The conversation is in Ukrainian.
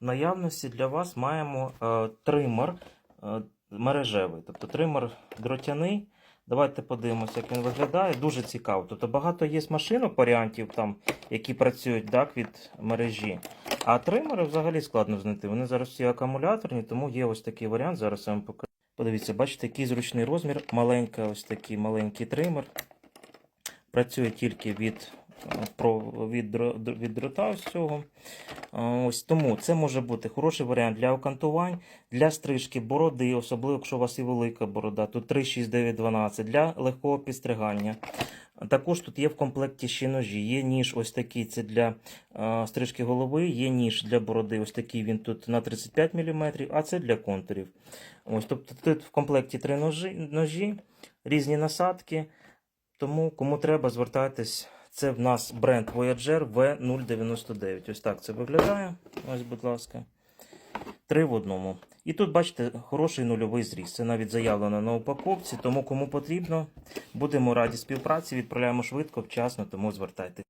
наявності для вас маємо е, тример е, мережевий, тобто тример дротяний. Давайте подивимося, як він виглядає. Дуже цікаво. Тобто багато є машинок, варіантів, там, які працюють так, від мережі. А тримери взагалі складно знайти. Вони зараз всі акумуляторні, тому є ось такий варіант. Зараз я вам покажу. Подивіться, бачите, який зручний розмір. Маленький, ось такий маленький тример. Працює тільки від, е, про, від, від дрота ось. А, Ось тому це може бути хороший варіант для окантувань, для стрижки бороди, особливо якщо у вас і велика борода. Тут 3, 6, 9, 12, для легкого підстригання. Також тут є в комплекті ще ножі. Є ніж ось такий, це для е, стрижки голови, є ніж для бороди, ось такий він тут на 35 мм, а це для контурів. Ось, тобто тут в комплекті три ножі, ножі різні насадки. Тому кому треба, звертайтесь. Це в нас бренд Voyager V099. Ось так це виглядає. Ось, будь ласка. Три в одному. І тут, бачите, хороший нульовий зріст. Це навіть заявлено на упаковці. Тому кому потрібно, будемо раді співпраці. Відправляємо швидко, вчасно, тому звертайтеся.